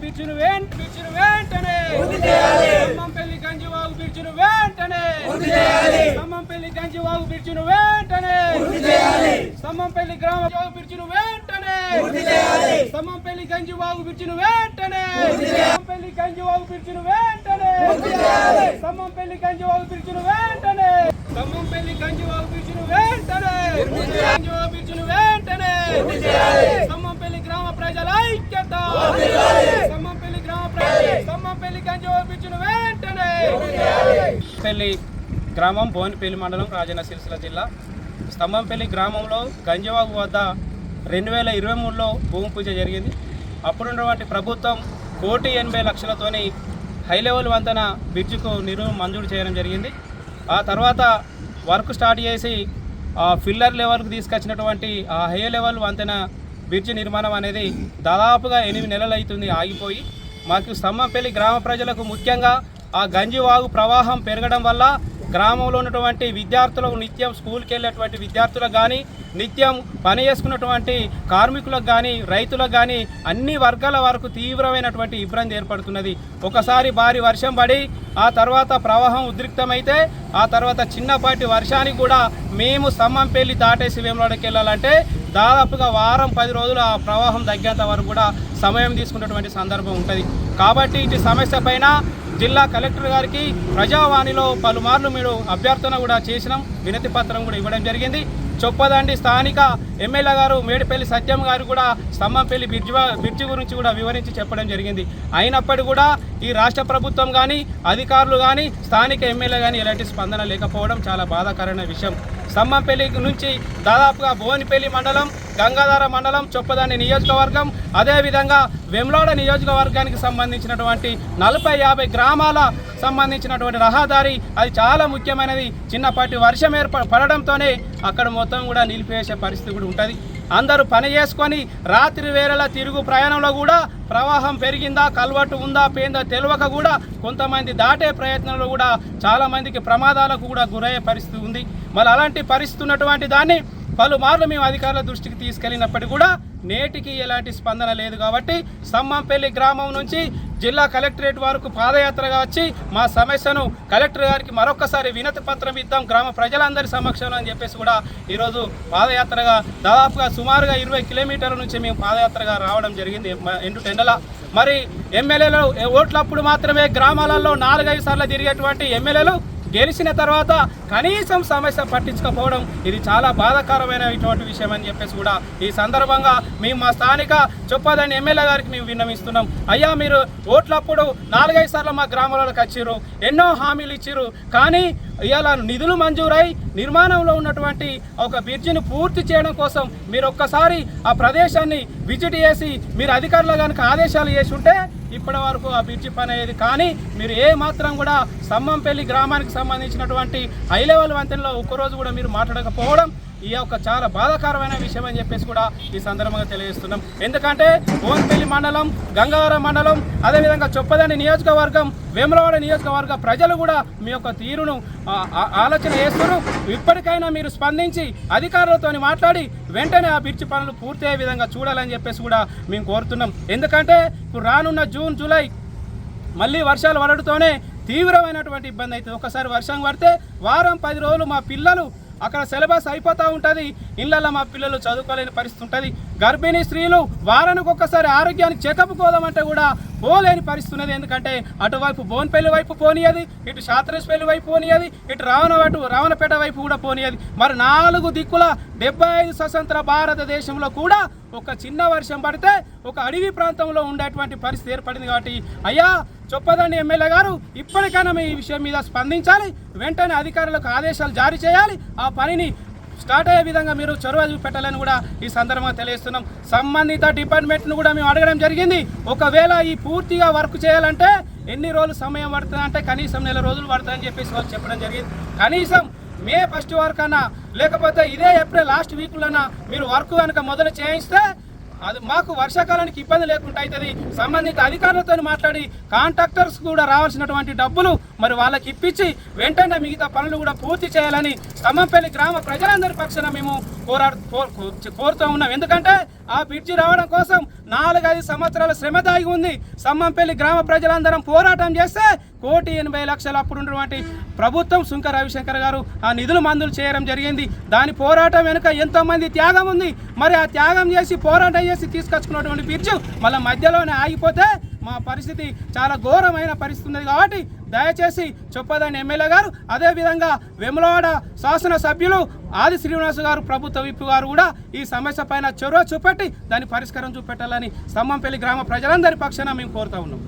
బ్రిడ్జిను వెంట బ్రిడ్జిను వెంటనే. ఖమ్మంపల్లి గంజివాగు బ్రిడ్జిను వెంటనే. ఖమ్మంపల్లి గంజివాగు బ్రిడ్జిను వెంటనే. ఖమ్మంపల్లి గ్రామ బ్రిడ్జిను వెంటనే. ఖమ్మంపల్లి గంజివాగు బ్రిడ్జిను వెంటనే. ఖమ్మంపల్లి గంజివాగు బ్రిడ్జిను వెంటనే. ఖమ్మంపల్లి గంజివాగు బ్రిడ్జిను వెంటనే. ఖమ్మంపల్లి గంజివాగు బ్రిడ్జిను వెంటనే. గంజివాగు బ్రిడ్జిను వెంటనే. ఖమ్మంపల్లి గ్రామ ప్రజల ఐక్యత. స్తంభంపల్లి గ్రామం భువనపల్లి మండలం రాజన్న సిరిసిల్ల జిల్లా. స్తంభంపల్లి గ్రామంలో గంజవాగు వద్ద రెండు వేల ఇరవై మూడులో భూమి పూజ జరిగింది. అప్పుడున్నటువంటి ప్రభుత్వం కోటి ఎనభై లక్షలతోని హై లెవెల్ వంతెన బ్రిడ్జ్కు నిరు మంజూరు చేయడం జరిగింది. ఆ తర్వాత వర్క్ స్టార్ట్ చేసి ఆ ఫిల్లర్ లెవెల్కు తీసుకొచ్చినటువంటి ఆ హై లెవెల్ వంతెన బ్రిడ్జ్ నిర్మాణం అనేది దాదాపుగా ఎనిమిది నెలలు అవుతుంది ఆగిపోయి. మాకు స్తంభంపల్లి గ్రామ ప్రజలకు ముఖ్యంగా ఆ గంజివాగు ప్రవాహం పెరగడం వల్ల గ్రామంలో ఉన్నటువంటి విద్యార్థులకు నిత్యం స్కూల్కి వెళ్ళేటువంటి విద్యార్థులకు కానీ నిత్యం పని చేసుకున్నటువంటి కార్మికులకు కానీ రైతులకు కానీ అన్ని వర్గాల వరకు తీవ్రమైనటువంటి ఇబ్బంది ఏర్పడుతున్నది. ఒకసారి భారీ వర్షం పడి ఆ తర్వాత ప్రవాహం ఉద్రిక్తమైతే ఆ తర్వాత చిన్నపాటి వర్షానికి కూడా మేము స్తంభంపల్లి దాటేసి వేములకి వెళ్ళాలంటే దాదాపుగా వారం పది రోజులు ఆ ప్రవాహం తగ్గేంత వరకు కూడా సమయం తీసుకున్నటువంటి సందర్భం ఉంటుంది. కాబట్టి ఇటు సమస్య పైన జిల్లా కలెక్టర్ గారికి ప్రజావాణిలో పలుమార్లు మీరు అభ్యర్థన కూడా చేసినాం. వినతి పత్రం కూడా ఇవ్వడం జరిగింది. చొప్పదండి స్థానిక ఎమ్మెల్యే గారు మేడిపల్లి సత్యం గారు కూడా స్తంభంపల్లి బిర్జి బిర్జి గురించి కూడా వివరించి చెప్పడం జరిగింది. అయినప్పటికీ కూడా ఈ రాష్ట్ర ప్రభుత్వం కానీ అధికారులు కానీ స్థానిక ఎమ్మెల్యే కానీ ఎలాంటి స్పందన లేకపోవడం చాలా బాధాకరమైన విషయం. స్తంభంపల్లి నుంచి దాదాపుగా భువనపల్లి మండలం గంగాధర మండలం చొప్పదండి నియోజకవర్గం. అదేవిధంగా వెమ్లాడ నియోజకవర్గానికి సంబంధించినటువంటి నలభై యాభై గ్రామాల సంబంధించినటువంటి రహదారి అది చాలా ముఖ్యమైనది. చిన్నపాటి వర్షం ఏర్ప పడడంతోనే అక్కడ మొత్తం కూడా నిలిపివేసే పరిస్థితి కూడా ఉంటుంది. అందరూ పని చేసుకొని రాత్రి వేళల తిరుగు ప్రయాణంలో కూడా ప్రవాహం పెరిగిందా కల్వట్టు ఉందా పేందా తెలియక కూడా కొంతమంది దాటే ప్రయత్నంలో కూడా చాలామందికి ప్రమాదాలకు కూడా గురయ్యే పరిస్థితి ఉంది. మరి అలాంటి పరిస్థితి ఉన్నటువంటి దాన్ని పలుమార్లు మేము అధికారుల దృష్టికి తీసుకెళ్ళినప్పటికీ కూడా నేటికి ఎలాంటి స్పందన లేదు కాబట్టి సమ్మంపల్లి గ్రామం నుంచి జిల్లా కలెక్టరేట్ వరకు పాదయాత్రగా వచ్చి మా సమస్యను కలెక్టర్ గారికి మరొకసారి వినతి పత్రం ఇద్దాం గ్రామ ప్రజలందరి సమక్షంలో అని చెప్పేసి కూడా ఈరోజు పాదయాత్రగా దాదాపుగా సుమారుగా ఇరవై కిలోమీటర్ల నుంచి మేము పాదయాత్రగా రావడం జరిగింది ఎండు టెండల. మరి ఎమ్మెల్యేలు ఓట్లప్పుడు మాత్రమే గ్రామాలలో నాలుగైదు సార్లు తిరిగేటువంటి ఎమ్మెల్యేలు గెలిచిన తర్వాత కనీసం సమస్య పట్టించకపోవడం ఇది చాలా బాధాకరమైన ఇటువంటి విషయం అని చెప్పేసి కూడా ఈ సందర్భంగా మేము మా స్థానిక చొప్పదని ఎమ్మెల్యే గారికి మేము విన్నవిస్తున్నాం. అయ్యా మీరు ఓట్లప్పుడు నాలుగైదు సార్లు మా గ్రామాలకు వచ్చిర్రు ఎన్నో హామీలు ఇచ్చిర్రు కానీ ఇవాళ నిధులు మంజూరై నిర్మాణంలో ఉన్నటువంటి ఒక బ్రిడ్జిని పూర్తి చేయడం కోసం మీరు ఒక్కసారి ఆ ప్రదేశాన్ని విజిట్ చేసి మీరు అధికారులు కనుక ఆదేశాలు చేసి ఉంటే ఇప్పటి వరకు ఆ బ్రిడ్జి పని అయ్యేది. కానీ మీరు ఏ మాత్రం కూడా సమ్మంపల్లి గ్రామానికి సంబంధించినటువంటి హై లెవెల్ వంతెనలో ఒక్కరోజు కూడా మీరు మాట్లాడకపోవడం ఈ యొక్క చాలా బాధాకరమైన విషయం అని చెప్పేసి కూడా ఈ సందర్భంగా తెలియజేస్తున్నాం. ఎందుకంటే భువనపల్లి మండలం గంగావరం మండలం అదేవిధంగా చొప్పదండి నియోజకవర్గం వేములవాడ నియోజకవర్గ ప్రజలు కూడా మీ యొక్క తీరును ఆలోచన చేస్తున్నారు. ఇప్పటికైనా మీరు స్పందించి అధికారులతో మాట్లాడి వెంటనే ఆ బిర్చి పనులు పూర్తయ్యే విధంగా చూడాలని చెప్పేసి కూడా మేము కోరుతున్నాం. ఎందుకంటే ఇప్పుడు రానున్న జూన్ జూలై మళ్ళీ వర్షాలు పడటంతోనే తీవ్రమైనటువంటి ఇబ్బంది అవుతుంది. ఒకసారి వర్షం పడితే వారం పది రోజులు మా పిల్లలు అక్కడ సిలబస్ అయిపోతూ ఉంటుంది. ఇళ్ళల్లో మా పిల్లలు చదువుకోలేని పరిస్థితి ఉంటుంది. గర్భిణీ స్త్రీలు వారానికి ఒక్కసారి ఆరోగ్యానికి చెకప్ పోదామంటే కూడా పోలేని పరిస్థితి ఉన్నది ఎందుకంటే అటువైపు బోన్పల్లి వైపు పోనీయది ఇటు శాత్రేశ్పల్లి వైపు పోనీయది ఇటు రావణ వైపు రావణపేట వైపు కూడా పోనీయది. మరి నాలుగు దిక్కుల డెబ్బై ఐదు స్వతంత్ర భారతదేశంలో కూడా ఒక చిన్న వర్షం పడితే ఒక అడవి ప్రాంతంలో ఉండేటువంటి పరిస్థితి ఏర్పడింది కాబట్టి అయ్యా చొప్పదండి ఎమ్మెల్యే గారు ఇప్పటికైనా మీ ఈ విషయం మీద స్పందించాలి. వెంటనే అధికారులకు ఆదేశాలు జారీ చేయాలి. ఆ పనిని స్టార్ట్ అయ్యే విధంగా మీరు చొరవ చూపెట్టాలని కూడా ఈ సందర్భంగా తెలియజేస్తున్నాం. సంబంధిత డిపార్ట్మెంట్ను కూడా మేము అడగడం జరిగింది. ఒకవేళ ఈ పూర్తిగా వర్క్ చేయాలంటే ఎన్ని రోజులు సమయం పడుతుంది అంటే కనీసం నెల రోజులు పడుతుందని చెప్పేసి వాళ్ళు చెప్పడం జరిగింది. కనీసం మే ఫస్ట్ వరకు అన్నా లేకపోతే ఇదే ఏప్రిల్ లాస్ట్ వీక్లోనా మీరు వర్క్ కనుక మొదలు చేయిస్తే అది మాకు వర్షాకాలానికి ఇబ్బంది లేకుండా అవుతుంది సంబంధిత అధికారులతో మాట్లాడి కాంట్రాక్టర్స్ కూడా రావాల్సినటువంటి డబ్బులు మరి వాళ్ళకి ఇప్పించి వెంటనే మిగతా పనులు కూడా పూర్తి చేయాలని స్తంభంపల్లి గ్రామ ప్రజలందరి పక్షాన మేము కోరా కో- కోరుతూ ఉన్నాం. ఎందుకంటే ఆ బ్రిడ్జి రావడం కోసం నాలుగైదు సంవత్సరాల శ్రమ దాగి ఉంది. సమ్మంపల్లి గ్రామ ప్రజలందరం పోరాటం చేస్తే కోటి ఎనభై లక్షలు అప్పుడు ఉన్నటువంటి ప్రభుత్వం సుంక రవిశంకర్ గారు ఆ నిధులు మందులు చేయడం జరిగింది. దాని పోరాటం వెనుక ఎంతోమంది త్యాగం ఉంది. మరి ఆ త్యాగం చేసి పోరాటం చేసి తీసుకొచ్చుకున్నటువంటి బ్రిడ్జ్ మళ్ళీ మధ్యలోనే ఆగిపోతే మా పరిస్థితి చాలా ఘోరమైన పరిస్థితి ఉంది కాబట్టి దయచేసి చెప్పదని ఎమ్మెల్యే గారు. అదేవిధంగా వెములవాడ శాసన సభ్యులు ఆది శ్రీనివాస్ గారు ప్రభుత్వ విప్పు గారు కూడా ఈ సమస్య పైన చొరవ చూపెట్టి దాని పరిష్కారం చూపెట్టాలని స్తంభంపల్లి గ్రామ ప్రజలందరి పక్షాన మేము కోరుతా ఉన్నాం.